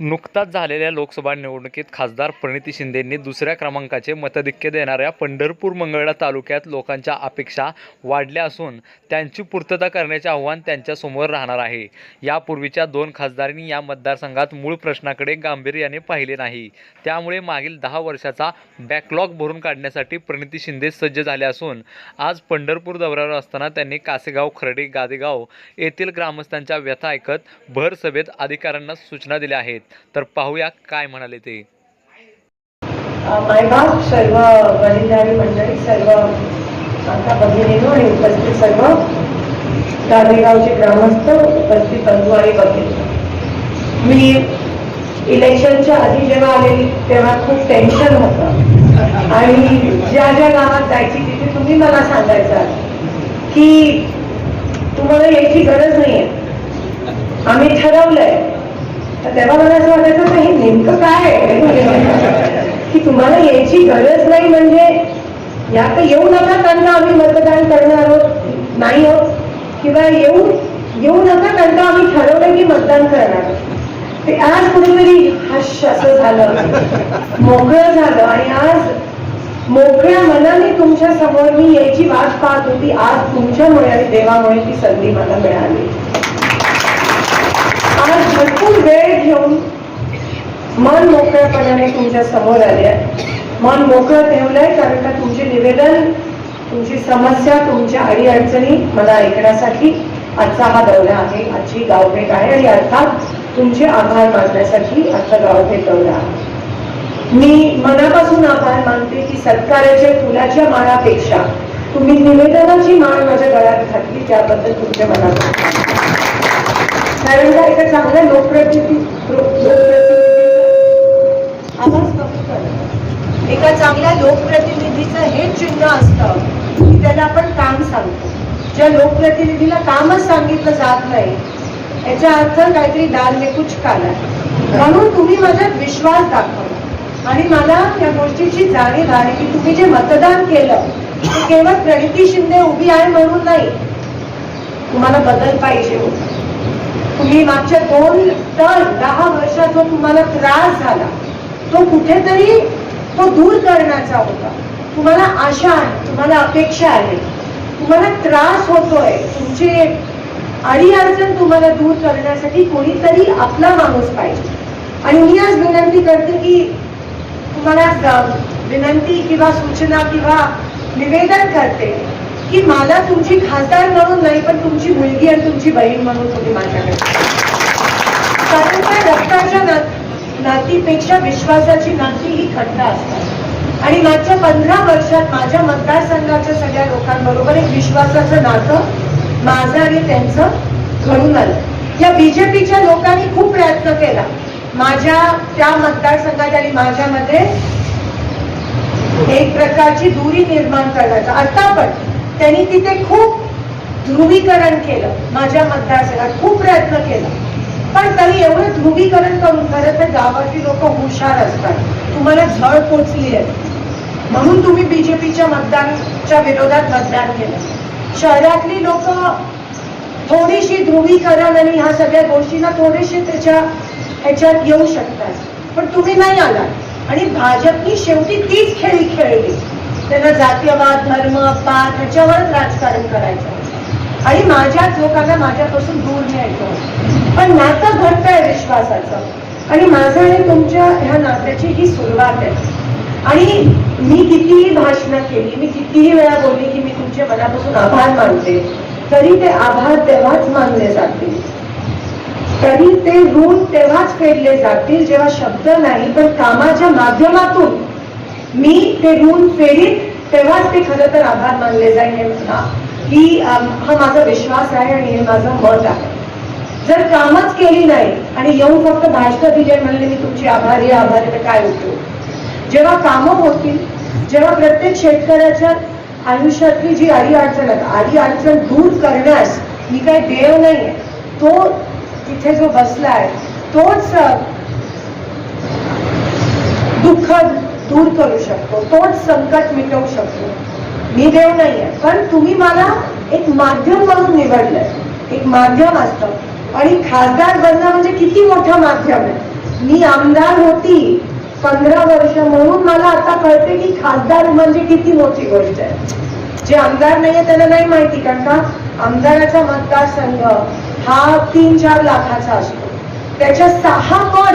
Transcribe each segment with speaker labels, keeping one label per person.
Speaker 1: नुकताच झालेल्या लोकसभा निवडणुकीत खासदार प्रणिती शिंदेंनी दुसऱ्या क्रमांकाचे मताधिक्य देणाऱ्या पंढरपूर मंगळा तालुक्यात लोकांच्या अपेक्षा वाढल्या असून त्यांची पूर्तता करण्याचे आव्हान त्यांच्यासमोर राहणार आहे. यापूर्वीच्या दोन खासदारांनी या मतदारसंघात मूळ प्रश्नाकडे गांभीर्याने पाहिले नाही. त्यामुळे मागील दहा वर्षाचा बॅकलॉग भरून काढण्यासाठी प्रणिती शिंदे सज्ज झाले असून आज पंढरपूर दौऱ्यावर असताना त्यांनी कासेगाव खर्डे गादेगाव येथील ग्रामस्थांच्या व्यथा ऐकत भर सभेत अधिकाऱ्यांना सूचना दिल्या आहेत. तर पाहूया काय म्हणाले ते.
Speaker 2: मायबाप सर्व वडीलधारी मंडळी सर्व आता भगिनीनो आणि उपस्थित सर्व गाडेगावचे ग्रामस्थ उपस्थित बंधू आणि भगिनी मी इलेक्शनच्या आधी जेव्हा आलेली तेव्हा खूप टेन्शन होतं. आणि ज्या ज्या गावात जायची तिथे तुम्ही मला सांगायचा की तुम्हाला यायची गरज नाहीये. आम्ही ठरवलंय तेव्हा मला असं वाटायचं नाही नेमकं काय आहे? की तुम्हाला यायची गरज नाही म्हणजे या तर येऊ नका त्यांना आम्ही मतदान करणार आहोत नाही आहोत. किंवा येऊ येऊ नका त्यांना आम्ही ठरवलं की मतदान करणार आहोत. ते आज कुठेतरी हश असं झालं. मोकळं झालं. आणि आज मोकळ्या मनाने तुमच्यासमोर मी यायची वाट पाहत होती. आज तुमच्यामुळे आणि देवामुळे ती संधी मला मिळाली. भरपूर वेळ घेऊन मन मोकळ्यापणाने तुमच्यासमोर आले आहे. मन मोकळं ठेवलंय कारण का तुमचे निवेदन तुमची समस्या तुमच्या अडीअडचणी मला ऐकण्यासाठी आजचा हा दौरा आहे. आजची गावभेट आहे आणि अर्थात तुमचे आभार मानण्यासाठी आजचा गावभेट दौरा आहे. मी मनापासून आभार मानते की सत्काराच्या फुलाच्या माळापेक्षा तुम्ही निवेदनाची माळ माझ्या गळ्यात घातली त्याबद्दल तुमच्या मनात कारण एका चांगल्या लोकप्रतिनिधी आवाज कमी एका चांगल्या लोकप्रतिनिधीचं हे चिन्ह असतं की त्याला आपण काम सांगतो. ज्या लोकप्रतिनिधीला कामच सांगितलं जात नाही याचा अर्थ काहीतरी दाल में कुछ काला. म्हणून तुम्ही माझ्यात विश्वास दाखवला आणि मला या गोष्टीची जाणीव आहे की तुम्ही जे मतदान केलं ते केवळ प्रणिती शिंदे उभी आहे म्हणून नाही. तुम्हाला बदल पाहिजे होता. तुम्ही मागच्या दोन तर दहा वर्षात जो तुम्हाला त्रास झाला. तो कुठेतरी तो दूर करण्याचा होता. तुम्हाला आशा आहे तुम्हाला अपेक्षा आहे. तुम्हाला त्रास होतोय. तुमची अडीअडचण तुम्हाला दूर करण्यासाठी कोणीतरी आपला माणूस पाहिजे. आणि मी आज विनंती करते की तुम्हाला विनंती किंवा सूचना किंवा निवेदन करते की मला तुमची खासदार म्हणून नाही पण तुमची मुलगी आणि तुमची बहीण म्हणून तुम्ही माझ्याकडे कारण काय रक्ताच्या ना- नातीपेक्षा विश्वासाची नाती ही खंड असतात. आणि मागच्या पंधरा वर्षात माझ्या मतदारसंघाच्या सगळ्या लोकांबरोबर एक विश्वासाचं नातं माझं आणि त्यांचं घडून आलं. या बीजेपीच्या लोकांनी खूप प्रयत्न केला. माझ्या त्या मतदारसंघात आणि माझ्यामध्ये एक प्रकारची दुरी निर्माण करण्याचा. आता पण त्यांनी तिथे खूप ध्रुवीकरण केलं. माझ्या मतदारसंघात खूप प्रयत्न केला. पण तरी एवढं ध्रुवीकरण करून खरं तर गावातली लोक हुशार असतात. तुम्हाला झळ पोचली आहे. म्हणून तुम्ही बीजेपीच्या मतदानच्या विरोधात मतदान केलं. शहरातली लोक थोडीशी ध्रुवीकरण आणि ह्या सगळ्या गोष्टींना थोडेसे त्याच्या ह्याच्यात येऊ शकतात. पण तुम्ही नाही आलात. आणि भाजपनी शेवटी तीच खेळी खेळली. त्यांना जातीयवाद धर्म पात ह्याच्यावरच राजकारण करायचं. आणि माझ्याच लोकांना माझ्यापासून दूर न्यायचं पण नातं घडत आहे विश्वासाचं. आणि माझं आणि तुमच्या ह्या नात्याची ही सुरुवात आहे. आणि मी कितीही भाषणं केली मी कितीही वेळा बोलली की मी तुमच्या मनापासून आभार मानते तरी ते आभार तेव्हाच मानले जातील. तरी ते ऋण तेव्हाच फेडले जातील जेव्हा शब्द नाही पण कामाच्या माध्यमातून मी ते ऋण फेरीत तेव्हाच ते खरं तर आभार मानले जाईल हे म्हणा की हा माझा विश्वास आहे आणि हे माझं मत आहे. जर कामच केली नाही आणि येऊन फक्त भाषण दिले म्हणले मी तुमची आभारी आभारी तर काय होतो? जेव्हा कामं होतील जेव्हा प्रत्येक शेतकऱ्याच्या आयुष्यातली जी अडी अडचण आहे अडी अडचण दूर करण्यास मी काही देव नाहीये तो तिथे जो बसला आहे तोच दुःख दूर करू शकतो. तोच संकट मिटवू शकतो. मी देव नाहीये पण तुम्ही मला एक माध्यम म्हणून निवडलंय. एक माध्यम असतं. आणि खासदार बनणं म्हणजे किती मोठं माध्यम आहे. मी आमदार होती पंधरा वर्ष म्हणून मला आता कळते की खासदार म्हणजे किती मोठी गोष्ट आहे. जे आमदार नाहीये त्यांना नाही माहिती कारण का? आमदाराचा मतदारसंघ हा तीन चार लाखाचा असतो. त्याच्या सहा पट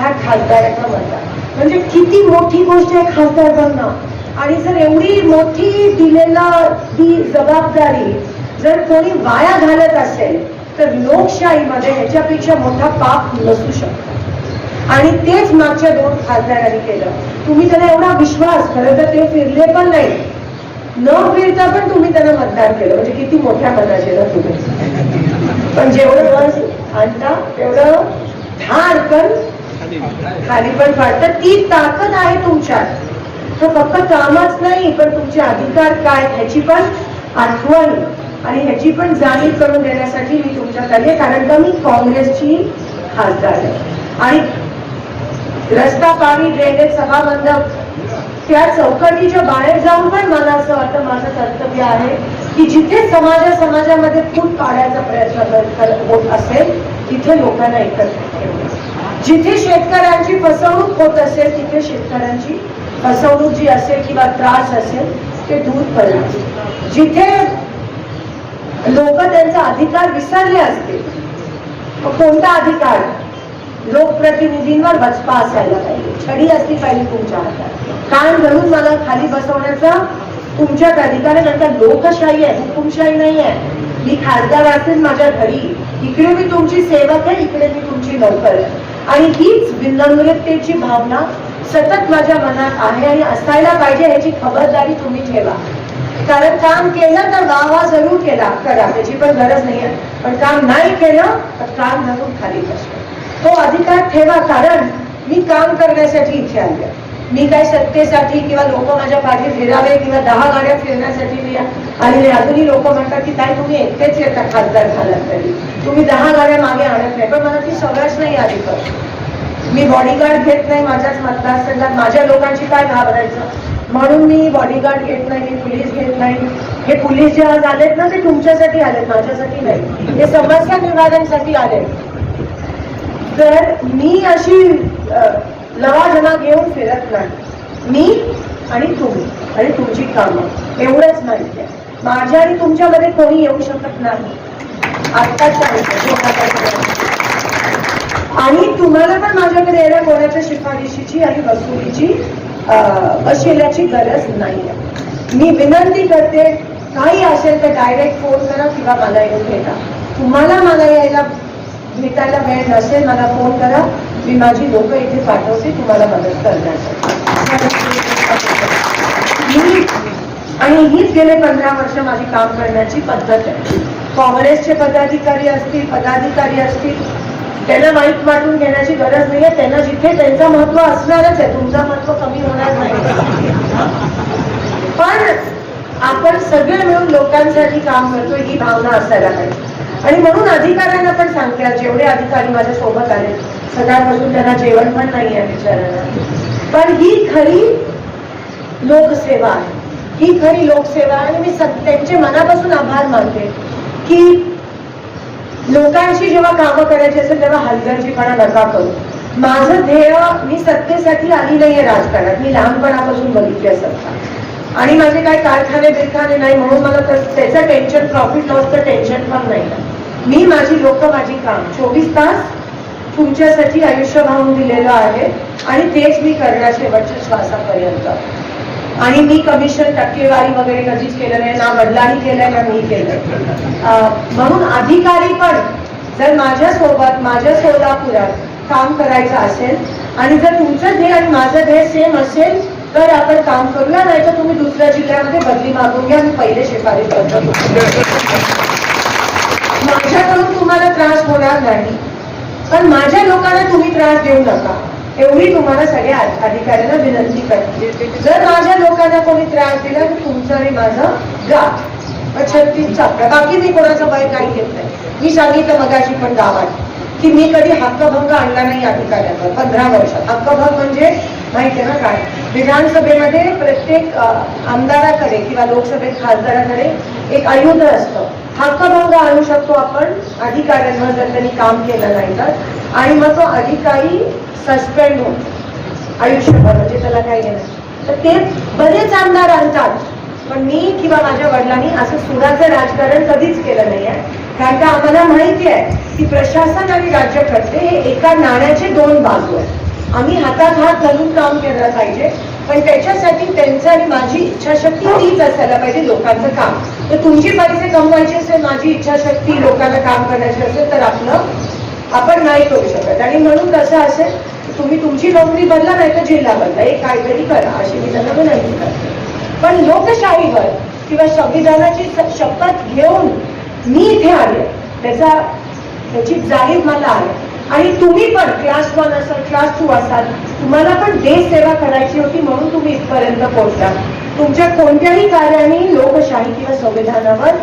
Speaker 2: हा खासदाराचा मतदार म्हणजे किती मोठी गोष्ट आहे खासदार बनणं आणि जर एवढी मोठी दिलेला ती जबाबदारी जर कोणी वाया घालत असेल तर लोकशाहीमध्ये ह्याच्यापेक्षा मोठा पाप नसू शकतो. आणि तेच मागच्या दोन खासदारांनी केलं. तुम्ही त्यांना एवढा विश्वास खरं तर ते फिरले पण नाही. न फिरता पण तुम्ही त्यांना मतदान केलं. म्हणजे किती मोठ्या मनाचे ना तुम्ही. पण जेवढं रस आणता तेवढं धाडकन खाली. पण पाडतं ती ताकद आहे तुमच्यात. तो फक्त कामच नाही पण तुमचे अधिकार काय ह्याची पण आठवण आणि ह्याची पण जाणीव करून देण्यासाठी मी तुमच्यात आली कारण का मी काँग्रेसची खासदार आहे. आणि रस्ता पाणी ड्रेनेज सभा त्या चौकटीच्या बाहेर जाऊन पण मला असं वाटतं माझं कर्तव्य आहे की जिथे समाजा समाजामध्ये फूट पाडायचा प्रयत्न होत असेल तिथे लोकांना एकत्र जिथे शेतकऱ्यांची फसवणूक होत असेल तिथे शेतकऱ्यांची फसवणूक जी असेल किंवा त्रास असेल ते दूर करणं जिथे लोक त्यांचा अधिकार विसरले असतील मग कोणता अधिकार? लोकप्रतिनिधींवर बचपा असायला पाहिजे. छडी असली पाहिजे तुमच्या हातात. कान धरून मला खाली बसवण्याचा तुमच्यात अधिकार आहे लोकशाही आहे हुकुमशाही नाही आहे. मी खासदार असेल माझ्या घरी. इकडे मी तुमची सेवक आहे इकडे मी तुमची नोकर आहे. आणि हीच विनम्रतेची भावना सतत माझ्या मनात आहे आणि असायला पाहिजे ह्याची खबरदारी तुम्ही ठेवा. कारण काम केलं तर वावा जरूर केला करा. त्याची पण गरज नाही आहे पण काम नाही केलं तर काम धरून खाली बसतो तो अधिकार ठेवा कारण मी काम करण्यासाठी इथे आले आहे. मी काय सत्तेसाठी किंवा लोक माझ्या पाठी फिरावे किंवा दहा गाड्या फिरण्यासाठी मी आलेले अजूनही लोक म्हणतात की ताई तुम्ही एकटेच येता खासदार झालात तरी. तुम्ही दहा गाड्या मागे आणत नाही. पण मला ती सगळ्याच नाही आली पण. मी बॉडीगार्ड घेत नाही माझ्याच मतदारसंघात. माझ्या लोकांची काय घाबरायचं? म्हणून मी बॉडीगार्ड घेत नाही मी पोलीस घेत नाही. हे पोलीस जे आज आलेत ना ते तुमच्यासाठी आलेत माझ्यासाठी नाही. हे समस्या निवारणसाठी आलेत. तर मी अशी अ, लवाजमा घेऊन फिरत नाही. मी आणि तुम्ही आणि तुमची कामं. एवढंच माहिती आहे. माझ्या आणि तुमच्यामध्ये कोणी येऊ शकत नाही. आत्ताच आणि तुम्हाला पण माझ्याकडे येण्या कोणाच्या शिफारशीची आणि वसुलीची अं, वशिल्याची गरज नाही आहे. मी विनंती करते काही असेल तर डायरेक्ट फोन करा किंवा मला येऊन भेटा. तुम्हाला मला यायला भेटायला वेळ नसेल मला फोन करा. मी माझी लोक इथे पाठवते तुम्हाला मदत करण्यासाठी आणि हीच गेले पंधरा वर्ष माझी काम करण्याची पद्धत आहे. काँग्रेसचे पदाधिकारी असतील पदाधिकारी असतील त्यांना वाईट वाटून घेण्याची गरज नाहीये. त्यांना जिथे त्यांचं महत्त्व असणारच आहे. तुमचं महत्त्व कमी होणार नाही. पण आपण सगळे मिळून लोकांसाठी काम करतोय ही भावना असायला पाहिजे. आणि म्हणून अधिकाऱ्यांना पण सांगते जेवढे अधिकारी माझ्या सोबत आले सकाळपासून त्यांना जेवण पण नाही आहे बिचारांना पण ही खरी लोकसेवा आहे. ही खरी लोकसेवा आहे आणि मी त्यांचे मनापासून आभार मानते की लोकांशी जेव्हा कामं करायची असेल तेव्हा हलगर्जीपणा नका करू. माझं ध्येय मी सत्तेसाठी आली नाहीये राजकारणात. मी लहानपणापासून बघितली सत्ता. आणि माझे काही कारखाने बिरखाने नाही म्हणून मला तर त्याचं टेन्शन प्रॉफिट लॉसचं टेन्शन पण नाही. मी माझी लोक माझी काम. चोवीस तास तुमच्यासाठी आयुष्य वाहून दिलेलं आहे आणि तेच मी करणार शेवटच्या श्वासापर्यंत. आणि मी कमिशन टक्केवारी वगैरे कधीच केलं नाही ना वडिलांनी केलंय ना मी केलं म्हणून अधिकारी पण जर माझ्या सोबत माझ्या सोलापुरात काम करायचं असेल आणि जर तुमचं ध्येय आणि माझं ध्येय सेम असेल तर आपण काम करूया नाही तर तुम्ही दुसऱ्या जिल्ह्यामध्ये बदली मागून घ्या मी पहिले शिफारस करतो. माझ्याकडून तुम्हाला त्रास होणार नाही. पण माझ्या लोकांना तुम्ही त्रास देऊ नका. एवढी तुम्हाला सगळ्या अधिकाऱ्यांना विनंती करते. जर माझ्या लोकांना कोणी त्रास दिला तर तुमचं आणि माझं गाव छत्तीस चापला बाकी मी कोणाचं वय काही घेत नाही. मी सांगितलं मगाशी पण गावात की मी कधी हक्कभंग आणला नाही अधिकाऱ्यांवर. पंधरा वर्षात. हक्कभंग म्हणजे माहिती आहे ना काय? विधानसभेमध्ये प्रत्येक आमदाराकडे किंवा लोकसभेत खासदाराकडे एक आयुध असतं. हक्कभंग आणू शकतो आपण. अधिकाऱ्यांवर जर त्यांनी काम केलं नाही तर. आणि मग तो अधिकारी सस्पेंड होतो आयुष्यभर म्हणजे त्याला काही नाही. तर ते बरेच आमदार आणतात. पण मी किंवा माझ्या वडिलांनी असं सुडाचं राजकारण कधीच केलं नाही आहे कारण का आम्हाला माहिती आहे की प्रशासन आणि राज्यकर्ते हे एका नाण्याचे दोन बाजू आहेत. आम्ही हातात हात घालून काम केलं पाहिजे. पण त्याच्यासाठी त्यांचं आणि माझी इच्छाशक्ती तीच असायला पाहिजे लोकांचं काम. तर तुमची पैसे कमवायची असेल माझी इच्छाशक्ती लोकांना काम करायची असेल तर आपलं आपण नाही करू शकत. आणि म्हणून कसं असेल की तुम्ही तुमची नोकरी बदला नाही तर जिल्हा बदला एक काहीतरी करा अशी मी त्यांना विनंती करते. पण लोकशाहीवर किंवा संविधानाची शपथ घेऊन मी इथे आले. त्याचा त्याची जाणीव मला आहे आणि तुम्ही पण क्लास वन असाल क्लास टू असाल तुम्हाला पण देश सेवा करायची होती म्हणून तुम्ही इथपर्यंत पोहोचला. तुमच्या कोणत्याही कार्याने लोकशाही किंवा संविधानावर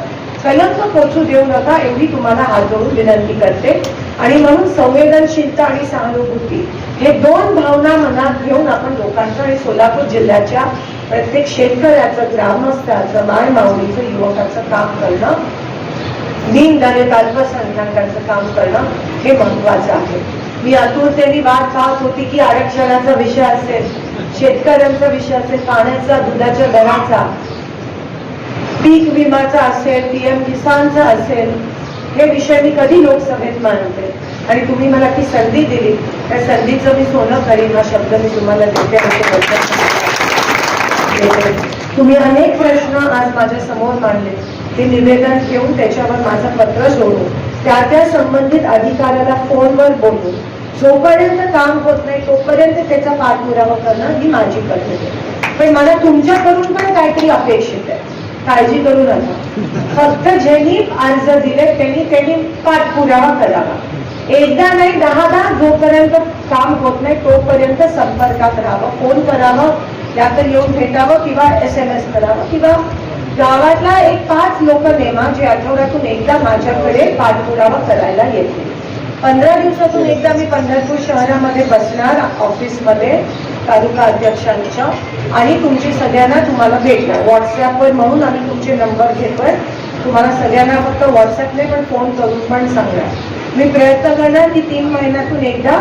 Speaker 2: कलंक पोचू देऊ नका एवढी तुम्हाला हात जोडून विनंती करते. आणि म्हणून संवेदनशीलता आणि सहानुभूती हे दोन भावना मनात घेऊन आपण लोकांचं आणि सोलापूर जिल्ह्याच्या प्रत्येक शेतकऱ्याचं ग्रामस्थाचं मायमाऊलीचं युवकाचं काम करणं दीनदलित अल्पसंख्याकांचं काम करणं हे महत्वाचं आहे. मी आतुरतेने वाट पाहत होती की आरक्षणाचा विषय असेल शेतकऱ्यांचा विषय असेल पाण्याचा दुधाच्या दराचा पीक विमाचा असेल पीएम किसानचा असेल हे विषय मी कधी लोकसभेत मानते आणि तुम्ही मला ती संधी दिली त्या संधीचं मी सोनं करीन हा शब्द मी तुम्हाला देते आणि तुम्ही अनेक प्रश्न आज माझ्यासमोर मांडले. ते निवेदन घेऊन त्याच्यावर माझं पत्र सोडू त्या त्या संबंधित अधिकाऱ्याला फोनवर बोलून जोपर्यंत काम होत नाही तोपर्यंत त्याचा पाठपुरावा करणं ही माझी पद्धत आहे. पण मला तुमच्याकडून पण काहीतरी अपेक्षित आहे. काळजी करू नका. फक्त ज्यांनी अर्ज दिले त्यांनी त्यांनी पाठपुरावा करावा. एकदा नाही दहा दहा जोपर्यंत काम होत नाही तोपर्यंत संपर्कात राहावं फोन करावं या तर येऊन भेटावं किंवा एस एम एस करावं किंवा गावातला एक पाच लोक नेमा जे आठवड्यातून एकदा माझ्याकडे पाठपुरावा करायला येतील. पंधरा दिवसातून एकदा मी पंढरपूर शहरामध्ये बसणार ऑफिसमध्ये तालुका अध्यक्षांच्या आणि तुमची सगळ्यांना तुम्हाला भेटणार. व्हॉट्सॲपवर म्हणून आम्ही तुमचे नंबर घेतोय. तुम्हाला सगळ्यांना फक्त व्हॉट्सअपने पण फोन करून पण सांगणार मी प्रयत्न करणार की तीन महिन्यातून एकदा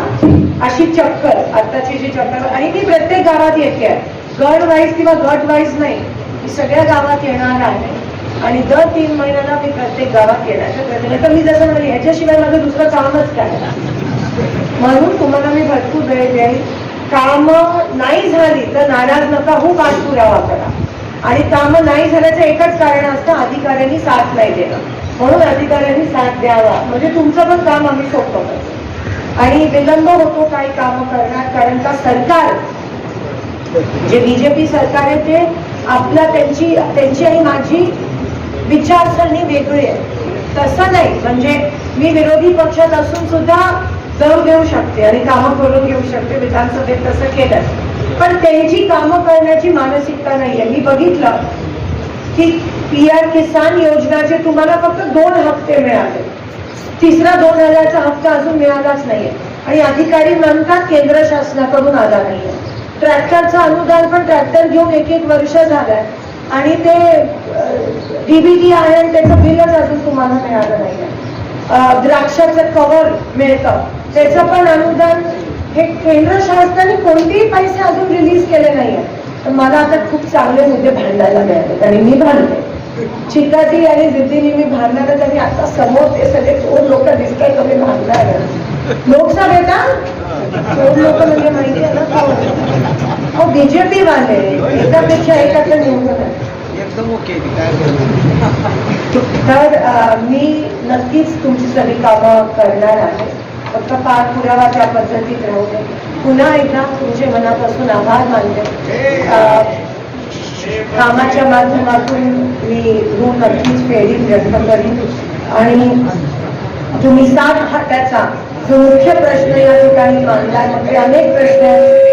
Speaker 2: अशी चक्कर आत्ताची जी चक्कर आणि ती प्रत्येक गावात येते. गड वाईज किंवा गट वाईज नाही. सगळ्या गावात येणार आहे आणि दर तीन महिन्याला मी प्रत्येक गावात येण्याचा प्रयत्न तर मी जसं म्हणजे ह्याच्याशिवाय माझं दुसरं कामच काय? म्हणून तुम्हाला मी भरपूर वेळ देईल. काम नाही झाली तर नाराज नका हो पाठपुरावा करा. आणि काम नाही झाल्याचं एकच कारण असतं अधिकाऱ्यांनी साथ नाही देणं. म्हणून अधिकाऱ्यांनी साथ द्यावा. म्हणजे तुमचं पण काम आम्ही सोपं करतो. आणि विलंब होतो काही कामं करणार कारण का सरकार जे बीजेपी सरकार आहे ते आपला त्यांची त्यांची आणि माझी विचारसरणी वेगळी आहे. तसं नाही. म्हणजे मी विरोधी पक्षात असून सुद्धा दर देऊ शकते आणि कामं करून घेऊ शकते. विधानसभेत तसं केलं पण त्यांची कामं करण्याची मानसिकता नाही आहे मी बघितलं की पी आर किसान योजनाचे तुम्हाला फक्त दोन हप्ते मिळाले. तिसरा दोन हजारचा हप्ता अजून मिळालाच नाहीये. आणि अधिकारी म्हणतात केंद्र शासनाकडून आला नाहीये. ट्रॅक्टरचं अनुदान पण ट्रॅक्टर घेऊन एक एक वर्ष झालंय. आणि ते डीबीटी आहे आणि त्याचं बिलच अजून तुम्हाला मिळालं नाहीये द्राक्षाचं कव्हर मिळतं. त्याचं पण अनुदान हे केंद्र शासनाने कोणतेही पैसे अजून रिलीज केले नाहीये. तर मला आता खूप चांगले मुद्दे भांडायला मिळाले आणि मी भांडते. चिकाटी आणि जिद्दीने मी भांडणार तर आता समोर ते सगळे दोन लोक दिसतात तर भांडणार लोकसभेत दोन लोक म्हणजे माहिती आहे ना? हो बीजेपी वाले. एकापेक्षा एकाचं निवडून आहे.
Speaker 3: एकदम ओके
Speaker 2: तर मी नक्कीच तुमची सगळी कामं करणार आहे. फक्त पाठपुरावा त्या पद्धतीत राहू दे पुन्हा एकदा तुमचे मनापासून आभार मानते. अ, कामाच्या माध्यमातून मी ऋण नक्कीच फेडीन व्यक्त करीन. आणि तुम्ही सात खात्याचा जो मुख्य प्रश्न या ठिकाणी मांडला म्हणजे अनेक प्रश्न आहेत.